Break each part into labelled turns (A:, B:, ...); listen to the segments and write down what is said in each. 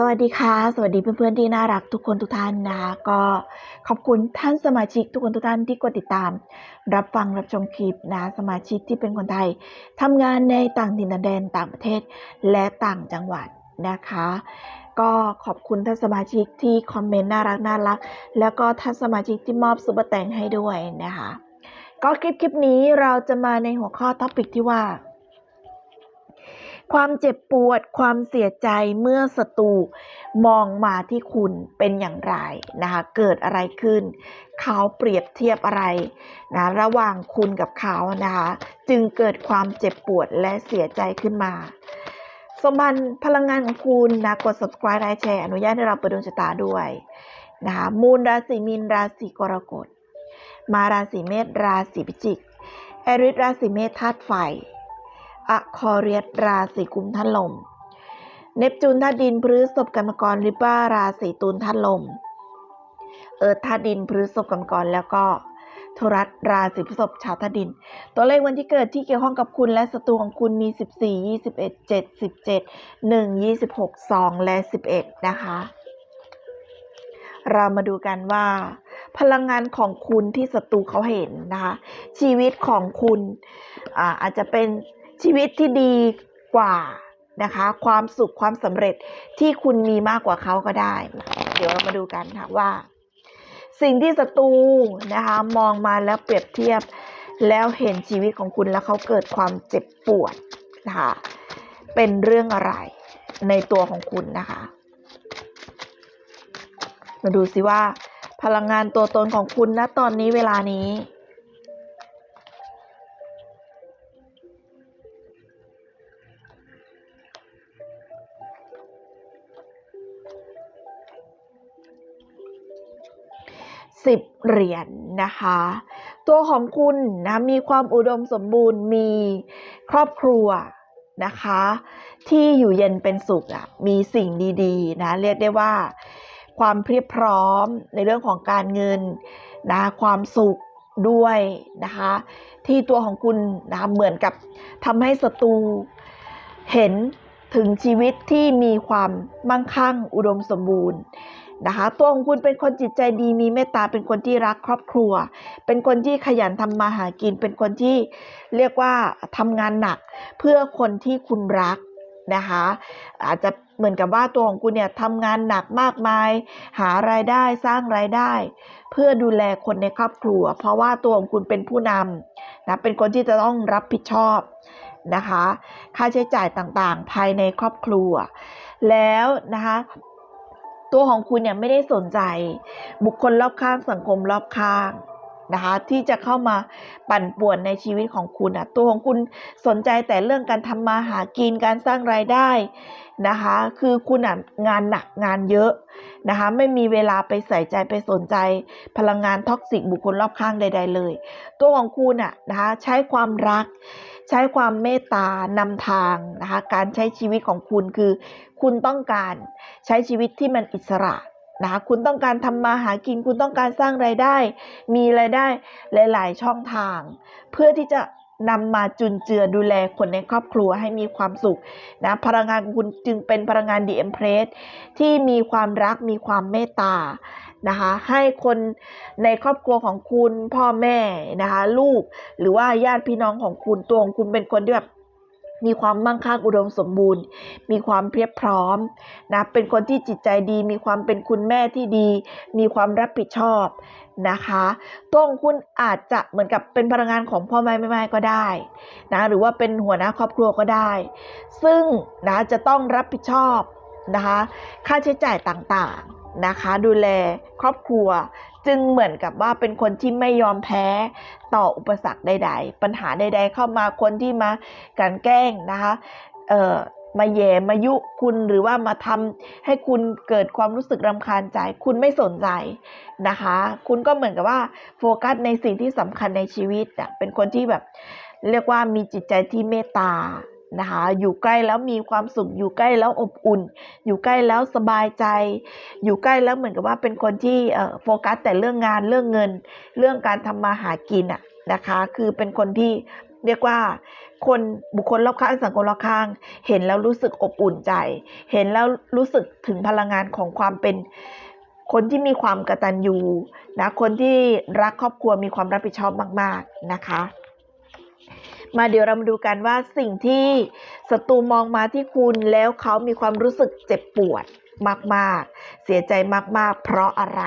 A: สวัสดีค่ะ สวัสดีเพื่อนๆที่น่ารักทุกคนทุกท่านนะคะก็ขอบคุณท่านสมาชิกทุกคนทุกท่านที่กดติดตาม รับฟังรับชมคลิปนะสมาชิกที่เป็นคนไทยทำงานในต่างดินแดนต่างประเทศ และต่างจังหวัดนะคะ ก็ขอบคุณท่านสมาชิกที่คอมเมนต์น่ารักน่ารัก แล้วก็ท่านสมาชิกที่มอบซุปเปอร์แตงให้ด้วยนะคะ ก็คลิปคลิปนี้เราจะมาในหัวข้อท็อปิกที่ว่า ความเจ็บปวด ความเสียใจเมื่อศัตรูมองมาที่คุณเป็นอย่างไรนะคะ เกิดอะไรขึ้น เขาเปรียบเทียบอะไรนะระหว่างคุณกับเขานะคะ จึงเกิดความเจ็บปวดและเสียใจขึ้นมา สมบัติพลังงานของคุณนะกด subscribe ไลค์แชร์อนุญาตให้เราเปิดดวงชะตาด้วยนะคะมูลราศีมีนราศีกรกฎ มาราศีเมษราศีพิจิกแอริสราศีเมษธาตุไฟ อะคอเรียสราศีกุมธาตุลม เนปจูนธาตุดินพฤษภกรรมกรลิบ้าราศีตุลธาตุลม เอิร์ธธาตุดินพฤษภกรรมกรแล้วก็โทรัสราศีพฤษภชาวธาตุดิน ตัวเลขวันที่เกิดที่เกี่ยวข้องกับคุณและศัตรูของคุณมี 14 21 7 17 1 26 2 และ 11 นะคะ เรามาดูกันว่า พลังงานของคุณที่ศัตรูเขาเห็นนะคะ ชีวิตของคุณอาอาจจะเป็น ชีวิตที่ดีกว่านะคะ ความสุขความสำเร็จที่คุณมีมากกว่าเขาก็ได้ เดี๋ยวเรามาดูกันค่ะว่า สิ่งที่ศัตรูนะคะ มองมาแล้วเปรียบเทียบ แล้วเห็นชีวิตของคุณแล้วเขาเกิดความเจ็บปวดนะคะเป็นเรื่องอะไรในตัวของคุณนะคะ มาดูสิว่าพลังงานตัวตนของคุณณตอนนี้เวลานี้ สิบเหรียญนะคะ ตัวของคุณนะมีความอุดมสมบูรณ์มีครอบครัวนะคะ ที่อยู่เย็นเป็นสุขอะมีสิ่งดีๆนะเรียกได้ว่า ความเพียบพร้อมในเรื่องของการเงินนะความสุขด้วยนะคะ ที่ตัวของคุณนะเหมือนกับทำให้ศัตรูเห็นถึงชีวิตที่มีความมั่งคั่งอุดมสมบูรณ์ นะคะตัวของคุณเป็นคนจิตใจดีมีเมตตาเป็นคนที่รักครอบครัว เป็นคนที่ขยันทำมาหากิน เป็นคนที่เรียกว่าทำงานหนักเพื่อคนที่คุณรักนะคะอาจจะเหมือนกับว่าตัวของคุณเนี่ยทำงานหนักมากมาย หารายได้สร้างรายได้ เพื่อดูแลคนในครอบครัว เพราะว่าตัวของคุณเป็นผู้นำนะเป็นคนที่จะต้องรับผิดชอบนะคะ ค่าใช้จ่ายต่างๆ ภายในครอบครัว แล้วนะคะ ตัวของคุณเนี่ยไม่ได้สนใจ บุคคลรอบข้างสังคมรอบข้างนะคะที่จะเข้ามาปั่นป่วนในชีวิตของคุณอะตัวของคุณสนใจแต่เรื่องการทำมาหากินการสร้างรายได้นะคะคือคุณอะงานหนักงานเยอะนะคะไม่มีเวลาไปใส่ใจไปสนใจ พลังงานท็อกซิกบุคคลรอบข้างใด ๆ เลย ตัวของคุณอะนะคะใช้ความรัก ใช้ความเมตตานำทางนะคะการใช้ชีวิตของคุณคือ คุณต้องการใช้ชีวิตที่มันอิสระนะคะคุณต้องการทำมาหากิน คุณต้องการสร้างไรายได้ มีไรายได้หลาย ๆ ช่องทาง เพื่อที่จะนำมาจุนเจือดูแลคนในครอบครัวให้มีความสุขนะพลังงานของคุณจึงเป็นพลังงานดีเอ็มเพรสที่มีความรักมีความเมตตานะคะให้คนในครอบครัวของคุณพ่อแม่นะคะลูกหรือว่าญาติพี่น้องของคุณตัวของคุณเป็นคนที่แบบ มีความมั่งคั่งอุดมสมบูรณ์ มีความเพียบพร้อมนะเป็นคนที่จิตใจดี มีความเป็นคุณแม่ที่ดี มีความรับผิดชอบนะคะตัวของคุณอาจจะเหมือนกับเป็นพลังงานของพ่อแม่แม่แม่ก็ได้นะหรือว่าเป็นหัวหน้าครอบครัวก็ได้ ซึ่งนะจะต้องรับผิดชอบนะคะค่าใช้จ่ายต่างๆ นะคะ ดูแลครอบครัว จึงเหมือนกับว่าเป็นคนที่ไม่ยอมแพ้ต่ออุปสรรคใด ๆ ปัญหาใด ๆ เข้ามาคนที่มากลันแกล้งนะคะเอ่อมาแย่มายุคุณหรือว่ามาทำให้คุณเกิดความรู้สึกรำคาญใจ คุณไม่สนใจนะคะ คุณก็เหมือนกับว่าโฟกัสในสิ่งที่สำคัญในชีวิตอะเป็นคนที่แบบเรียกว่ามีจิตใจที่เมตตา นะคะ อยู่ใกล้แล้วมีความสุข อยู่ใกล้แล้วอบอุ่น อยู่ใกล้แล้วสบายใจ อยู่ใกล้แล้วเหมือนกับว่าเป็นคนที่โฟกัสแต่เรื่องงานเรื่องเงิน เรื่องการทำมาหากินอะนะคะ คือเป็นคนที่เรียกว่าคนบุคคลรอบข้างสังคมรอบข้าง เห็นแล้วรู้สึกอบอุ่นใจ เห็นแล้วรู้สึกถึงพลังงานของความเป็นคนที่มีความกตัญญูนะคนที่รักครอบครัวมีความรับผิดชอบมาก ๆนะคะ มาเดี๋ยวเรามาดูกันว่าสิ่งที่ศัตรูมองมาที่คุณแล้วเขามีความรู้สึกเจ็บปวดมากๆ เสียใจมากๆ เพราะอะไร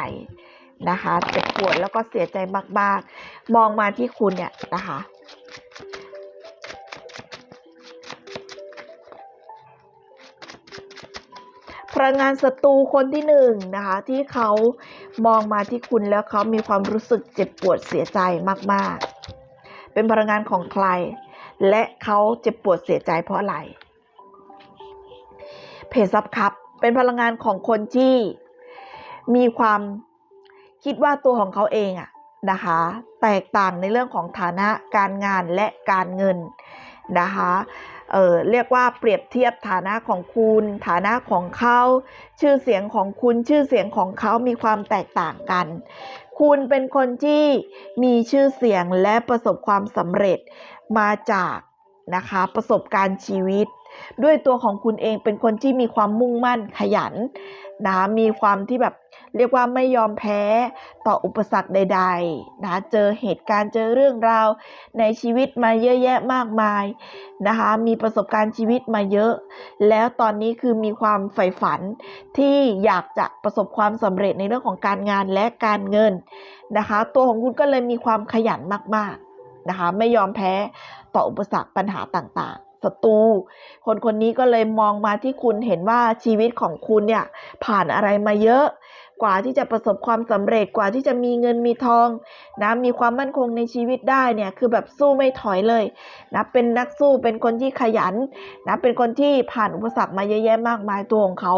A: นะคะเจ็บปวดแล้วก็เสียใจมากๆ มองมาที่คุณเนี่ยนะคะพลังงานศัตรูคนที่หนึ่งนะคะที่เขามองมาที่คุณแล้วเขามีความรู้สึกเจ็บปวดเสียใจมากๆ เป็นพลังงานของใคร และเขาเจ็บปวดเสียใจเพราะอะไร เพจซับครับ เป็นพลังงานของคนที่มีความคิดว่าตัวของเขาเองอะนะคะ แตกต่างในเรื่องของฐานะการงานและการเงินนะคะเเรียกว่าเปรียบเทียบฐานะของคุณ ฐานะของเขา ชื่อเสียงของคุณชื่อเสียงของเขามีความแตกต่างกันคุณเป็นคนที่มีชื่อเสียงและประสบความสำเร็จมาจากนะคะประสบการณ์ชีวิต ด้วยตัวของคุณเองเป็นคนที่มีความมุ่งมั่นขยันนะมีความที่แบบ เรียกว่าไม่ยอมแพ้ต่ออุปสรรคใด ๆ นะเจอเหตุการณ์เจอเรื่องราวในชีวิตมาเยอะแยะมากมายนะคะมีประสบการณ์ชีวิตมาเยอะ แล้วตอนนี้คือมีความใฝ่ฝันที่อยากจะประสบความสำเร็จในเรื่องของการงานและการเงินนะคะ ตัวของคุณก็เลยมีความขยันมากๆนะคะไม่ยอมแพ้ต่ออุปสรรคปัญหาต่างๆศัตรูคนคนนี้ก็เลยมองมาที่คุณเห็นว่าชีวิตของคุณเนี่ยผ่านอะไรมาเยอะ กว่าที่จะประสบความสำเร็จกว่าที่จะมีเงินมีทองนะมีความมั่นคงในชีวิตได้เนี่ยคือแบบสู้ไม่ถอยเลยนะเป็นนักสู้เป็นคนที่ขยันนะเป็นคนที่ผ่านอุปสรรคมาเยอะแยะมากมายตัวของเขา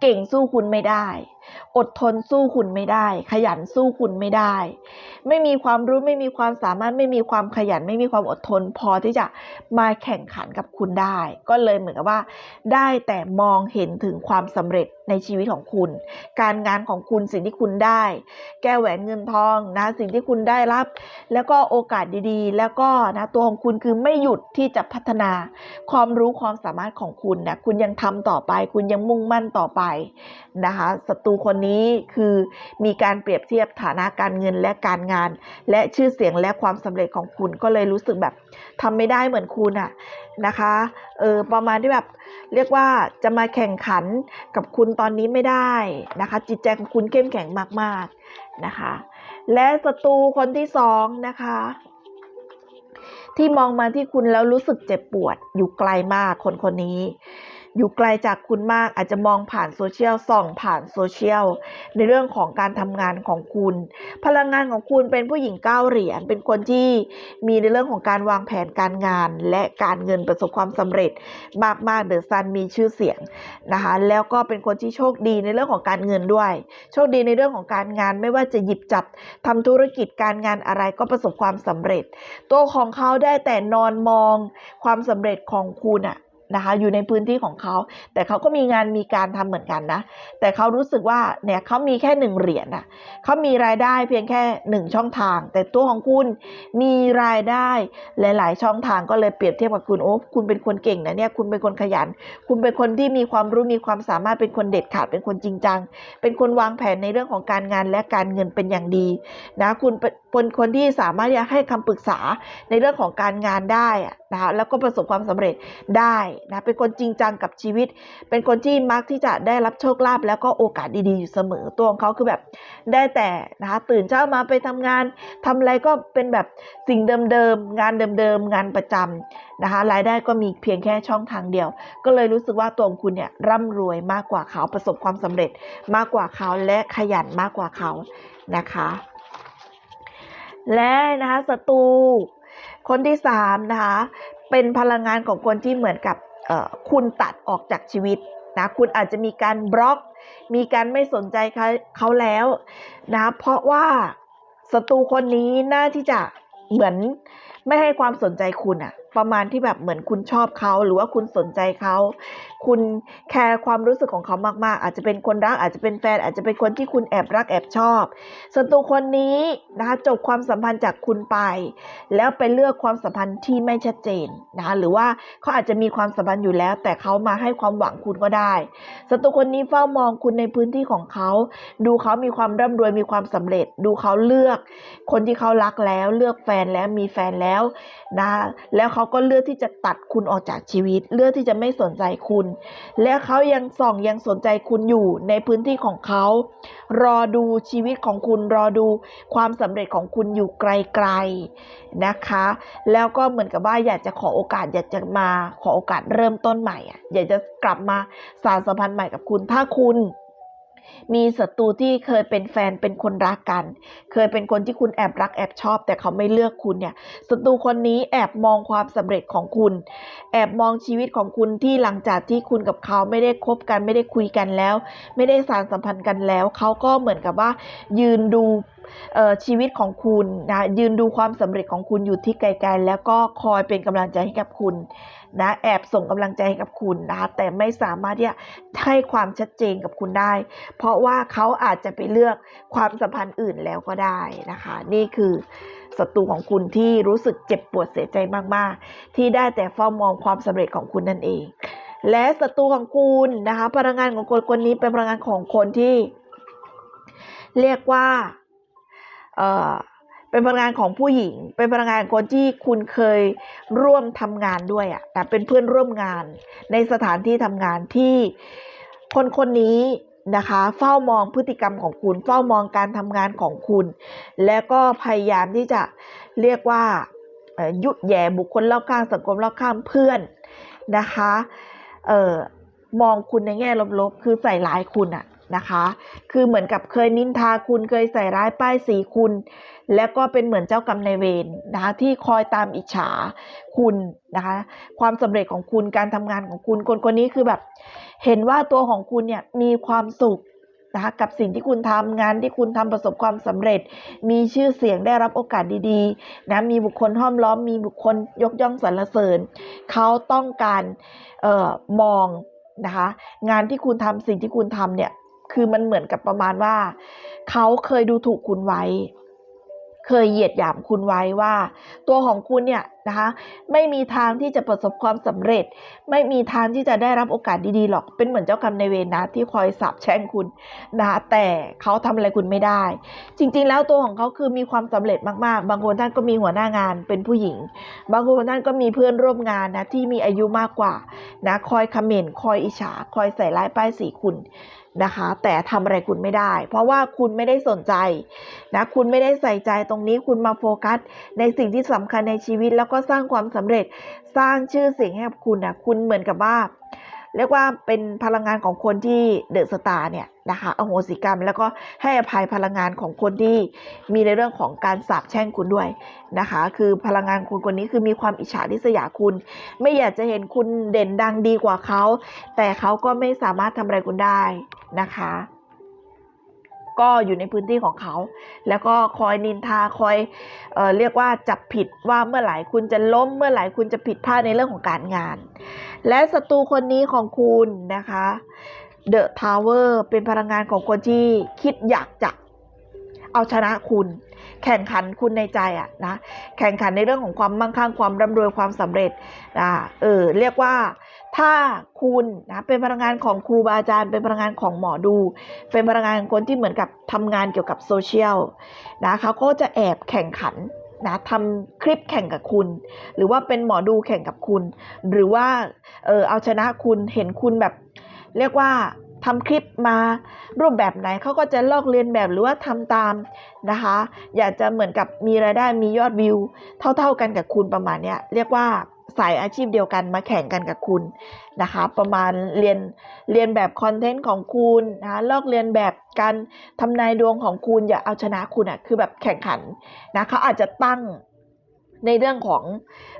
A: เก่งสู้คุณไม่ได้ อดทนสู้คุณไม่ได้ ขยันสู้คุณไม่ได้ ไม่มีความรู้ไม่มีความสามารถไม่มีความขยัน ไม่มีความอดทน พอที่จะมาแข่งขันกับคุณได้ ก็เลยเหมือนกับว่า ได้แต่มองเห็นถึงความสำเร็จในชีวิตของคุณ การงานของคุณสิ่งที่คุณได้ แก้แหวนเงินทองนะสิ่งที่คุณได้รับ แล้วก็โอกาสดีๆ แล้วก็นะตัวของคุณคือไม่หยุดที่จะพัฒนา ความรู้ความสามารถของคุณนะคุณยังทำต่อไป คุณยังมุ่งมั่นต่อไปนะคะศัตรูคนนี้คือมีการเปรียบเทียบฐานะการเงินและการงาน และชื่อเสียงและความสำเร็จของคุณก็เลยรู้สึกแบบทำไม่ได้เหมือนคุณอะนะคะเออประมาณที่แบบเรียกว่าจะมาแข่งขันกับคุณตอนนี้ไม่ได้นะคะ จิตใจของคุณเข้มแข็งมากๆนะคะ และศัตรูคนที่สองนะคะที่มองมาที่คุณแล้วรู้สึกเจ็บปวดอยู่ไกลมากคนคนนี้ อยู่ไกลจากคุณมากอาจจะมองผ่านโซเชียลส่องผ่านโซเชียลในเรื่องของการทำงานของคุณ พลังงานของคุณเป็นผู้หญิงเก้าเหรียญเป็นคนที่มีในเรื่องของการวางแผนการงาน และการเงินประสบความสำเร็จมากๆเดอะซันมีชื่อเสียงนะคะแล้วก็เป็นคนที่โชคดีในเรื่องของการเงินด้วย โชคดีในเรื่องของการงานไม่ว่าจะหยิบจับทำธุรกิจการงานอะไรก็ประสบความสำเร็จ ตัวของเขาได้แต่นอนมองความสำเร็จของคุณอะ นะคะอยู่ในพื้นที่ของเขา แต่เขาก็มีงานมีการทำเหมือนกันนะ แต่เขารู้สึกว่าเนี่ยเขามีแค่หนึ่งเหรียญน่ะเขามีรายได้เพียงแค่หนึ่งช่องทาง แต่ตัวของคุณมีรายได้หลาย ๆ ช่องทางก็เลยเปรียบเทียบกับคุณโอ้คุณเป็นคนเก่งนะเนี่ยคุณเป็นคนขยัน คุณเป็นคนที่มีความรู้มีความสามารถเป็นคนเด็ดขาดเป็นคนจริงจัง เป็นคนวางแผนในเรื่องของการงานและการเงินเป็นอย่างดีนะคุณเป็นคนที่สามารถจะให้คำปรึกษาในเรื่องของการงานได้นะคะแล้วก็ประสบความสำเร็จได้นะเป็นคนจริงจังกับชีวิต เป็นคนที่มักที่จะได้รับโชคลาภแล้วก็โอกาสดีๆอยู่เสมอตัวของเขาคือแบบได้แต่นะคะตื่นเช้ามาไปทำงานทำอะไรก็เป็นแบบสิ่งเดิมๆงานเดิมๆงานประจำนะคะรายได้ก็มีเพียงแค่ช่องทางเดียว ก็เลยรู้สึกว่าตัวคุณเนี่ยร่ำรวยมากกว่าเขาประสบความสำเร็จมากกว่าเขาและขยันมากกว่าเขานะคะและนะคะศัตรูคนที่สามนะคะเป็นพลังงานของคนที่เหมือนกับ คุณตัดออกจากชีวิตนะคุณอาจจะมีการบล็อก มีการไม่สนใจเขาเขาแล้วนะเพราะว่าศัตรูคนนี้น่าที่จะเหมือนไม่ให้ความสนใจคุณอะประมาณที่แบบเหมือนคุณชอบเขาหรือว่าคุณสนใจเขาคุณแคร์ความรู้สึกของเขามาก ๆ อาจจะเป็นคนรักอาจจะเป็นแฟน อาจจะเป็นคนที่คุณแอบรักแอบชอบศัตรูคนนี้นะคะจบความสัมพันธ์จากคุณไป แล้วไปเลือกความสัมพันธ์ที่ไม่ชัดเจนนะคะหรือว่าเขาอาจจะมีความสัมพันธ์อยู่แล้ว แต่เขามาให้ความหวังคุณก็ได้ศัตรูคนนี้เฝ้ามองคุณในพื้นที่ของเขา ดูเขามีความร่ำรวยมีความสำเร็จ ดูเขาเลือก คนที่เขารักแล้วเลือกแฟนแล้วมีแฟนแล้วนะแล้วเขาก็เลือกที่จะตัดคุณออกจากชีวิต เลือกที่จะไม่สนใจคุณ และเขายังส่องยังสนใจคุณอยู่ในพื้นที่ของเขา รอดูชีวิตของคุณรอดูความสำเร็จของคุณอยู่ไกลๆนะคะ แล้วก็เหมือนกับว่าอยากจะขอโอกาสอยากจะมาขอโอกาสเริ่มต้นใหม่อะอยากจะกลับมาสานสัมพันธ์ใหม่กับคุณถ้าคุณ มีศัตรูที่เคยเป็นแฟนเป็นคนรักกัน เคยเป็นคนที่คุณแอบรักแอบชอบ แต่เขาไม่เลือกคุณเนี่ยศัตรูคนนี้แอบมองความสำเร็จของคุณ แอบมองชีวิตของคุณที่หลังจากที่คุณกับเขาไม่ได้คบกันไม่ได้คุยกันแล้ว ไม่ได้สานสัมพันธ์กันแล้ว เขาก็เหมือนกับว่า ยืนดูเอ่อชีวิตของคุณนะยืนดูความสำเร็จของคุณอยู่ที่ไกลๆ แล้วก็คอยเป็นกำลังใจให้กับคุณ นะแอบส่งกำลังใจให้กับคุณนะแต่ไม่สามารถที่จะให้ความชัดเจนกับคุณได้ เพราะว่าเขาอาจจะไปเลือกความสัมพันธ์อื่นแล้วก็ได้นะคะ นี่คือศัตรูของคุณที่รู้สึกเจ็บปวดเสียใจมากๆ ที่ได้แต่เฝ้ามองความสำเร็จของคุณนั่นเอง และศัตรูของคุณนะคะพลังงานของคนคนนี้เป็นพลังงานของคนที่ เรียกว่า เอ่อ เป็นพลังงานของผู้หญิง เป็นพลังงานคนที่คุณเคยร่วมทำงานด้วยอะนะเป็นเพื่อนร่วมงาน ในสถานที่ทำงานที่คนคนนี้นะคะ เฝ้ามองพฤติกรรมของคุณ เฝ้ามองการทำงานของคุณ แล้วก็พยายามที่จะเรียกว่าเอ่อยุแย่บุคคลรอบข้างสังคมรอบข้างเพื่อนนะคะ เอ่อมองคุณในแง่ลบๆ คือใส่ร้ายคุณอะ นะคะ คือเหมือนกับเคยนินทาคุณเคยใส่ร้ายป้ายสีคุณ แล้วก็เป็นเหมือนเจ้ากรรมนายเวรนะคะที่คอยตามอิจฉาคุณนะคะ ความสำเร็จของคุณการทำงานของคุณคนคนนี้คือแบบ เห็นว่าตัวของคุณเนี่ยมีความสุขนะคะกับสิ่งที่คุณทำงานที่คุณทำประสบความสำเร็จ มีชื่อเสียงได้รับโอกาสดีๆนะมีบุคคลห้อมล้อมมีบุคคลยกย่องสรรเสริญเขาต้องการออมองนะคะงานที่คุณทำสิ่งที่คุณทำเนี่ย คือมันเหมือนกับประมาณว่า เขาเคยดูถูกคุณไว้ เคยเหยียดหยามคุณไว้ว่า ตัวของคุณเนี่ยนะคะไม่มีทางที่จะประสบความสำเร็จ ไม่มีทางที่จะได้รับโอกาสดีๆหรอก เป็นเหมือนเจ้ากรรมในเวรนะที่คอยสาปแช่งคุณนะแต่เขาทำอะไรคุณไม่ได้ จริงๆ แล้วตัวของเขาคือมีความสำเร็จมากๆ บางคนท่านก็มีหัวหน้างานเป็นผู้หญิง บางคนท่านก็มีเพื่อนร่วมงานนะที่มีอายุมากกว่านะคอยคอมเมนต์คอยอิจฉาคอยใส่ร้ายป้ายสีคุณ นะคะ แต่ทำอะไรคุณไม่ได้ เพราะว่าคุณไม่ได้สนใจนะคุณไม่ได้ใส่ใจตรงนี้คุณมาโฟกัส ในสิ่งที่สำคัญในชีวิต แล้วก็สร้างความสำเร็จสร้างชื่อเสียงให้กับคุณนะคุณเหมือนกับว่าเรียกว่าเป็นพลังงานของคนที่เดอะสตาร์เนี่ยนะคะอโหสิกรรม แล้วก็ให้อภัยพลังงานของคนที่มีในเรื่องของการสาปแช่งคุณด้วยนะคะ คือพลังงานคุณคนนี้คือมีความอิจฉาริษยาคุณ ไม่อยากจะเห็นคุณเด่นดังดีกว่าเขา แต่เขาก็ไม่สามารถทำอะไรคุณได้ นะคะ ก็อยู่ในพื้นที่ของเขา แล้วก็คอยนินทาคอยเออเรียกว่าจับผิดว่าเมื่อไหร่คุณจะล้มเมื่อไหร่คุณจะผิดพลาดในเรื่องของการงาน และศัตรูคนนี้ของคุณนะคะเดอะทาวเวอร์เป็นพลังงานของคนที่คิดอยากจะเอาชนะคุณ แข่งขันคุณในใจอะนะแข่งขันในเรื่องของความมั่งคั่งความร่ำรวยความสำเร็จอ่าเออเรียกว่า ถ้าคุณนะเป็นพลังงานของครูบาอาจารย์ เป็นพลังงานของหมอดู เป็นพลังงานคนที่เหมือนกับทำงานเกี่ยวกับโซเชียลนะเขาก็จะแอบแข่งขันนะทำคลิปแข่งกับคุณ หรือว่าเป็นหมอดูแข่งกับคุณ หรือว่าเออเอาชนะคุณเห็นคุณแบบ เรียกว่าทำคลิปมารูปแบบไหนเขาก็จะลอกเลียนแบบหรือว่าทำตามนะคะ อยากจะเหมือนกับมีรายได้มียอดวิว เท่า ๆกันกับคุณประมาณเนี้ยเรียกว่า สายอาชีพเดียวกันมาแข่งกันกับคุณนะคะ ประมาณเรียนเรียนแบบคอนเทนต์ของคุณนะคะลอกเรียนแบบการทำนายดวงของคุณอย่าเอาชนะคุณอะ่ะคือแบบแข่งขันนะเขาอาจจะตั้งในเรื่องของ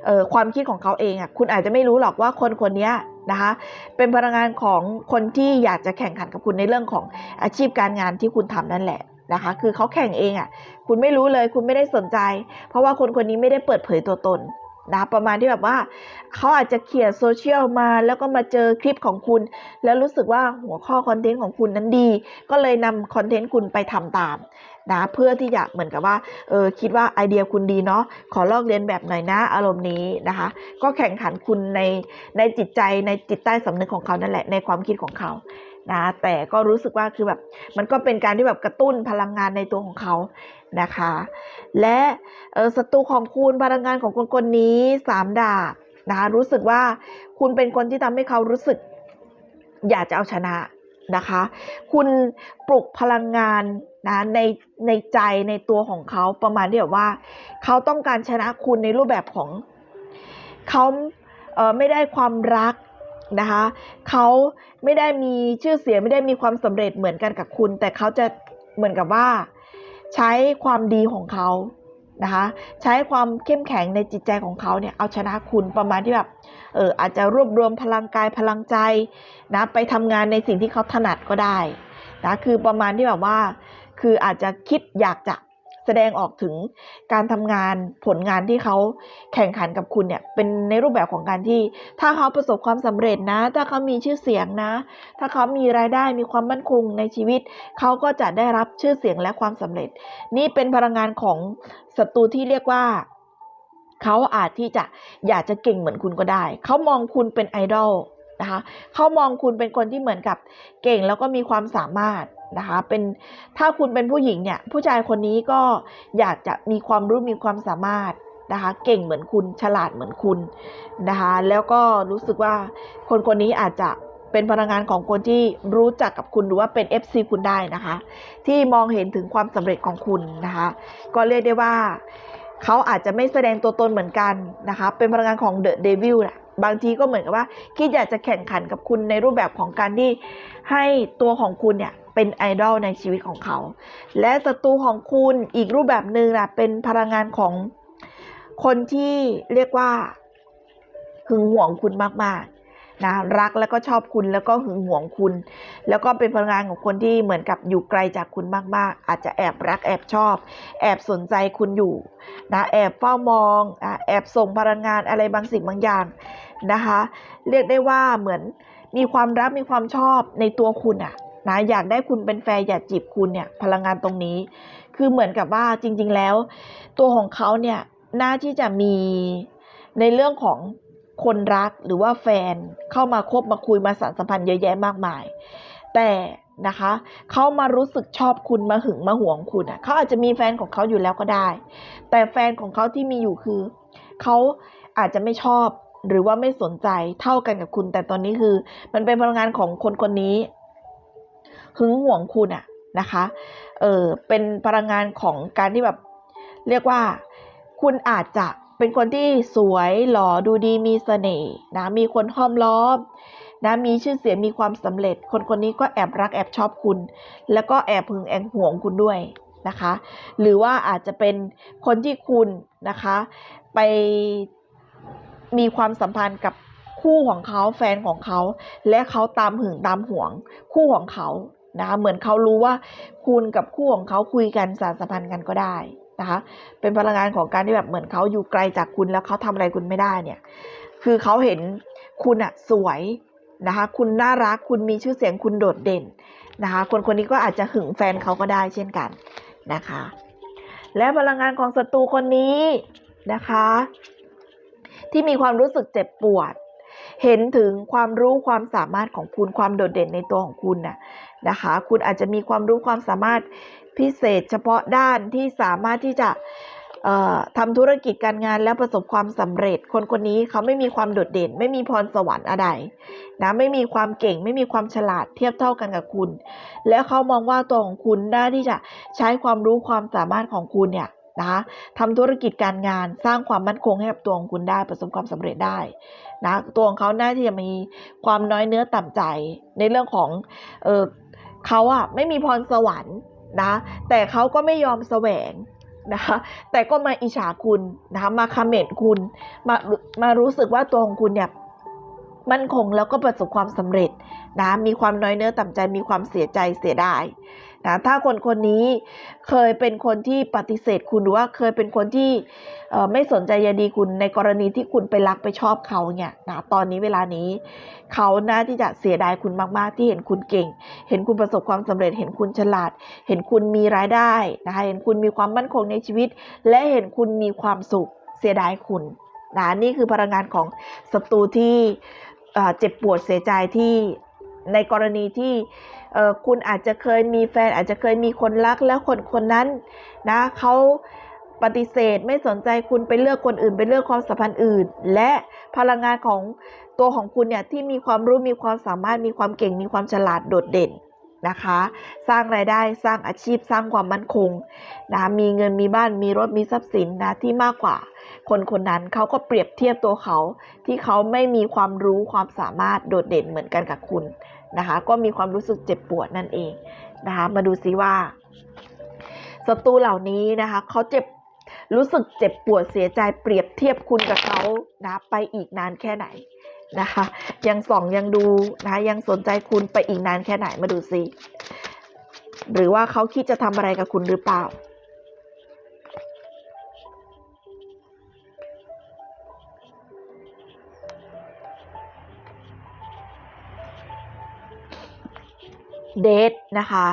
A: ออความคิดของเขาเองอะ่ะคุณอาจจะไม่รู้หรอกว่าคนคนนี้นะคะเป็นพลังงานของคนที่อยากจะแข่งขันกับคุณในเรื่องของอาชีพการงานที่คุณทำนั่นแหละนะคะคือเขาแข่งเองอะ่ะคุณไม่รู้เลยคุณไม่ได้สนใจ เพราะว่าคนคนนี้ไม่ได้เปิดเผยตัวตน นะประมาณที่แบบว่าเขาอาจจะเขียนโซเชียลมา แล้วก็มาเจอคลิปของคุณ แล้วรู้สึกว่าหัวข้อคอนเทนต์ของคุณนั้นดี ก็เลยนำคอนเทนต์คุณไปทำตามนะเพื่อที่จะเหมือนกับว่าเออคิดว่าไอเดียคุณดีเนาะขอลอกเรียนแบบหน่อยนะอารมณ์นี้นะคะ ก็แข่งขันคุณในในจิตใจในจิตใต้สำนึกของเขานั่นแหละในความคิดของเขานะแต่ก็รู้สึกว่าคือแบบมันก็เป็นการที่แบบกระตุ้นพลังงานในตัวของเขา นะคะ และศัตรูของคุณพลังงานของคนคนนี้สามดาบนะคะรู้สึกว่าคุณเป็นคนที่ทำให้เขารู้สึก อยากจะเอาชนะนะคะ คุณปลุกพลังงานนะในในใจในตัวของเขาประมาณที่แบบว่า เขาต้องการชนะคุณในรูปแบบของเขาเไม่ได้ความรักนะคะเขาไม่ได้มีชื่อเสียงไม่ได้มีความสำเร็จเหมือนกันกับคุณ แต่เขาจะเหมือนกับว่า ใช้ความดีของเขานะคะใช้ความเข้มแข็งในจิตใจของเขาเนี่ยเอาชนะคุณประมาณที่แบบเอออาจจะรวบรวมพลังกายพลังใจนะไปทำงานในสิ่งที่เขาถนัดก็ได้นะคือประมาณที่แบบว่า คืออาจจะคิดอยากจะ แสดงออกถึงการทำงานผลงานที่เขาแข่งขันกับคุณเนี่ยเป็นในรูปแบบของการที่ ถ้าเขาประสบความสำเร็จนะ ถ้าเขามีชื่อเสียงนะ ถ้าเขามีรายได้มีความมั่นคงในชีวิต เขาก็จะได้รับชื่อเสียงและความสำเร็จ นี่เป็นพลังงานของศัตรูที่เรียกว่าเขาอาจที่จะอยากจะเก่งเหมือนคุณก็ได้ เขามองคุณเป็นไอดอล นะคะเขามองคุณเป็นคนที่เหมือนกับเก่งแล้วก็มีความสามารถนะคะ เป็นถ้าคุณเป็นผู้หญิงเนี่ยผู้ชายคนนี้ก็อยากจะมีความรู้มีความสามารถนะคะเก่งเหมือนคุณฉลาดเหมือนคุณนะคะแล้วก็รู้สึกว่าคนคนนี้อาจจะเป็นพลังงานของคนที่รู้จักกับคุณหรือว่าเป็น FC คุณได้นะคะ ที่มองเห็นถึงความสำเร็จของคุณนะคะ ก็เรียกได้ว่าเขาอาจจะไม่แสดงตัวตนเหมือนกันนะคะ เป็นพลังงานของเดอะเดวิลนะ บางทีก็เหมือนกับว่า คิดอยากจะแข่งขันกับคุณในรูปแบบของการที่ให้ตัวของคุณเนี่ยเป็นไอดอลในชีวิตของเขา และศัตรูของคุณอีกรูปแบบหนึ่งนะเป็นพลังงานของคนที่เรียกว่าหึงหวงคุณมากๆนะรักแล้วก็ชอบคุณแล้วก็หึงหวงคุณ แล้วก็เป็นพลังงานของคนที่เหมือนกับอยู่ไกลจากคุณมากๆ อาจจะแอบรักแอบชอบ แอบสนใจคุณอยู่นะแอบเฝ้ามองแอบส่งพลังงานอะไรบางสิ่งบางอย่าง นะคะ เรียกได้ว่าเหมือนมีความรักมีความชอบในตัวคุณอะนะอยากได้คุณเป็นแฟนอยากจีบคุณเนี่ยพลังงานตรงนี้ คือเหมือนกับว่าจริง ๆ แล้ว ตัวของเขาเนี่ยน่าที่จะมีในเรื่องของคนรักหรือว่าแฟนเข้ามาคบมาคุยมาสานสัมพันธ์เยอะแยะมากมาย แต่นะคะเขามารู้สึกชอบคุณมาหึงมาหวงคุณอะเขาอาจจะมีแฟนของเขาอยู่แล้วก็ได้ แต่แฟนของเขาที่มีอยู่คือเขาอาจจะไม่ชอบ หรือว่าไม่สนใจเท่ากันกับคุณ แต่ตอนนี้คือ มันเป็นพลังงานของคนคนนี้หึงหวงคุณอะนะคะ เออเป็นพลังงานของการที่แบบเรียกว่าคุณอาจจะเป็นคนที่สวยหล่อดูดีมีเสน่ห์นะมีคนห้อมล้อมนะมีชื่อเสียงมีความสำเร็จ คนคนนี้ก็แอบรักแอบชอบคุณ แล้วก็แอบหึงแอบหวงคุณด้วยนะคะ หรือว่าอาจจะเป็นคนที่คุณนะคะ ไป มีความสัมพันธ์กับคู่ของเขาแฟนของเขา และเขาตามหึงตามหวง คู่ของเขานะคะเหมือนเขารู้ว่าคุณกับคู่ของเขาคุยกันสารสัมพันธ์กันก็ได้นะคะเป็นพลังงานของการที่แบบเหมือนเขาอยู่ไกลจากคุณแล้วเขาทำอะไรคุณไม่ได้เนี่ยคือเขาเห็นคุณอะสวยนะคะคุณน่ารักคุณมีชื่อเสียงคุณโดดเด่นนะคะคนคนนี้ก็อาจจะหึงแฟนเขาก็ได้เช่นกันนะคะ และพลังงานของศัตรูคนนี้นะคะ ที่มีความรู้สึกเจ็บปวด เห็นถึงความรู้ความสามารถของคุณความโดดเด่นในตัวของคุณน่ะนะคะ คุณอาจจะมีความรู้ความสามารถพิเศษ เฉพาะด้านที่สามารถที่จะทำธุรกิจการงานและประสบความสำเร็จ คนคนนี้เขาไม่มีความโดดเด่น ไม่มีพรสวรรค์อะไรนะไม่มีความเก่ง ไม่มีความฉลาดเทียบเท่ากันกับคุณ แล้วเขามองว่าตัวของคุณได้ที่จะใช้ความรู้ความสามารถของคุณเนี่ย นะคะทำธุรกิจการงานสร้างความมั่นคงให้กับตัวของคุณได้ประสบความสำเร็จได้นะตัวของเขาน่าที่จะมีความน้อยเนื้อต่ำใจในเรื่องของเออเขาอะไม่มีพรสวรรค์นะแต่เขาก็ไม่ยอมแสวงนะคะแต่ก็มาอิจฉาคุณนะคะมาคอมเมนต์คุณมามารู้สึกว่าตัวของคุณเนี่ยมั่นคงแล้วก็ประสบความสำเร็จนะมีความน้อยเนื้อต่ำใจมีความเสียใจเสียดาย นะถ้าคนคนนี้เคยเป็นคนที่ปฏิเสธคุณหรือว่าเคยเป็นคนที่ไม่สนใจยดีคุณในกรณีที่คุณไปรักไปชอบเขาเนี่ยนะตอนนี้เวลานี้เขาน่าที่จะเสียดายคุณมากๆ ที่เห็นคุณเก่ง เห็นคุณประสบความสำเร็จ เห็นคุณฉลาด เห็นคุณมีรายได้นะคะเห็นคุณมีความมั่นคงในชีวิต และเห็นคุณมีความสุขเสียดายคุณนะนี่คือพลังงานของศัตรูที่เจ็บปวดเสียใจที่ ในกรณีที่คุณอาจจะเคยมีแฟนอาจจะเคยมีคนรักแล้วคนคนนั้นนะเขาปฏิเสธไม่สนใจคุณไปเลือกคนอื่นไปเลือกความสัมพันธ์อื่น และพลังงานของตัวของคุณเนี่ยที่มีความรู้มีความสามารถมีความเก่งมีความฉลาดโดดเด่น นะคะ สร้างรายได้สร้างอาชีพสร้างความมั่นคงนะมีเงินมีบ้านมีรถมีทรัพย์สินนะที่มากกว่า คนคนนั้นเขาก็เปรียบเทียบตัวเขา ที่เขาไม่มีความรู้ความสามารถโดดเด่นเหมือนกันกับคุณนะคะ ก็มีความรู้สึกเจ็บปวดนั่นเองนะคะ มาดูซิว่าศัตรูเหล่านี้นะคะเขาเจ็บรู้สึกเจ็บปวดเสียใจเปรียบเทียบคุณกับเขานะไปอีกนานแค่ไหน นะคะ ยังส่องยังดูนะะยังสนใจคุณไปอีกนานแค่ไหนมาดูซิหรือว่าเขาคิดจะทำอะไรกับคุณหรือเปล่าเดทนะคะ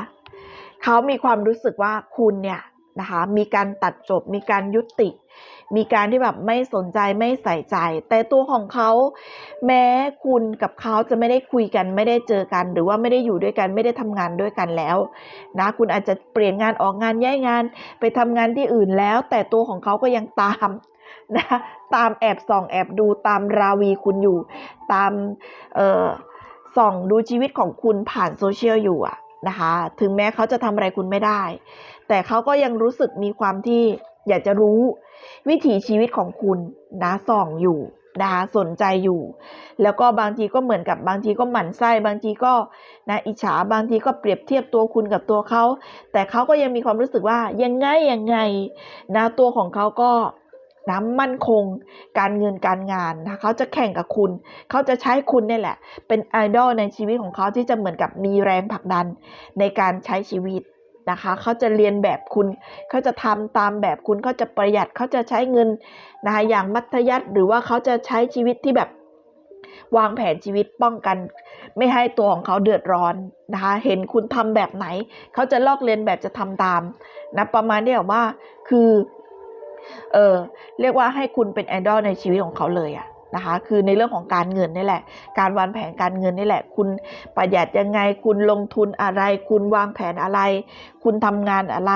A: เขามีความรู้สึกว่าคุณเนี่ยนะคะมีการตัดจบมีการยุติ มีการที่แบบไม่สนใจไม่ใส่ใจ แต่ตัวของเขาแม้คุณกับเขาจะไม่ได้คุยกันไม่ได้เจอกัน หรือว่าไม่ได้อยู่ด้วยกันไม่ได้ทำงานด้วยกันแล้วนะคุณอาจจะเปลี่ยนงานออกงานย้ายงานไปทำงานที่อื่นแล้ว แต่ตัวของเขาก็ยังตามนะตามแอบส่องแอบดูตามราวีคุณอยู่ ตามเอ่อส่องดูชีวิตของคุณผ่านโซเชียลอยู่อะนะคะ ถึงแม้เขาจะทำอะไรคุณไม่ได้ แต่เขาก็ยังรู้สึกมีความที่ อยากจะรู้วิถีชีวิตของคุณนะส่องอยู่นะคะสนใจอยู่ แล้วก็บางทีก็เหมือนกับบางทีก็หมั่นไส้บางทีก็นะอิจฉาบางทีก็เปรียบเทียบตัวคุณกับตัวเขาแต่เขาก็ยังมีความรู้สึกว่ายังไงยังไงนะตัวของเขาก็น้ำมั่นคงการเงินการงานนะเขาจะแข่งกับคุณ เขาจะใช้คุณเนี่ยแหละ เป็นไอดอลในชีวิตของเขาที่จะเหมือนกับมีแรงผลักดันในการใช้ชีวิต นะคะเขาจะเรียนแบบคุณเขาจะทำตามแบบคุณเขาจะประหยัดเขาจะใช้เงินนะคะอย่างมัธยัติหรือว่าเขาจะใช้ชีวิตที่แบบวางแผนชีวิตป้องกัน ไม่ให้ตัวของเขาเดือดร้อนนะคะ เห็นคุณทำแบบไหน เขาจะลอกเลียนแบบจะทำตามนะประมาณนี้แบบว่าคือ เออเรียกว่าให้คุณเป็นไอดอลในชีวิตของเขาเลยอะ นะคะคือในเรื่องของการเงินนี่แหละ การวางแผนการเงินนี่แหละ คุณประหยัดยังไง คุณลงทุนอะไร คุณวางแผนอะไร คุณทำงานอะไร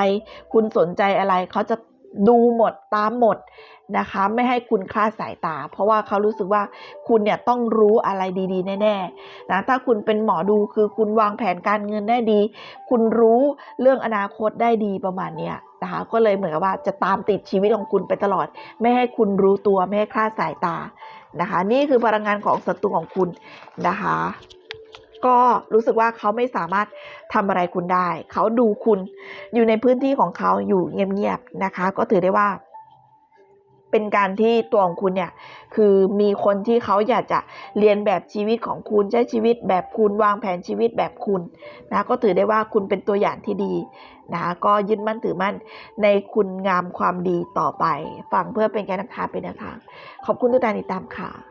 A: คุณสนใจอะไรเขาจะดูหมดตามหมดนะคะ ไม่ให้คุณคลาดสายตา เพราะว่าเขารู้สึกว่าคุณเนี่ยต้องรู้อะไรดีๆ แน่ๆนะถ้าคุณเป็นหมอดูคือคุณวางแผนการเงินได้ดี คุณรู้เรื่องอนาคตได้ดีประมาณเนี้ยนะคะก็เลยเหมือนกับว่าจะตามติดชีวิตของคุณไปตลอด ไม่ให้คุณรู้ตัวไม่ให้คลาดสายตา นะคะ นี่คือพลังงานของศัตรูของคุณนะคะ ก็รู้สึกว่าเขาไม่สามารถทำอะไรคุณได้ เขาดูคุณอยู่ในพื้นที่ของเขาอยู่เงียบๆนะคะ ก็ถือได้ว่า เป็นการที่ตัวของคุณเนี่ยคือมีคนที่เขาอยากจะเรียนแบบชีวิตของคุณใช้ชีวิตแบบคุณวางแผนชีวิตแบบคุณนะก็ถือได้ว่าคุณเป็นตัวอย่างที่ดีนะก็ยึดมั่นถือมั่นในคุณงามความดีต่อไป ฟังเพื่อเป็นการนำทางเป็นแนวทาง ขอบคุณทุกท่านติดตามค่ะ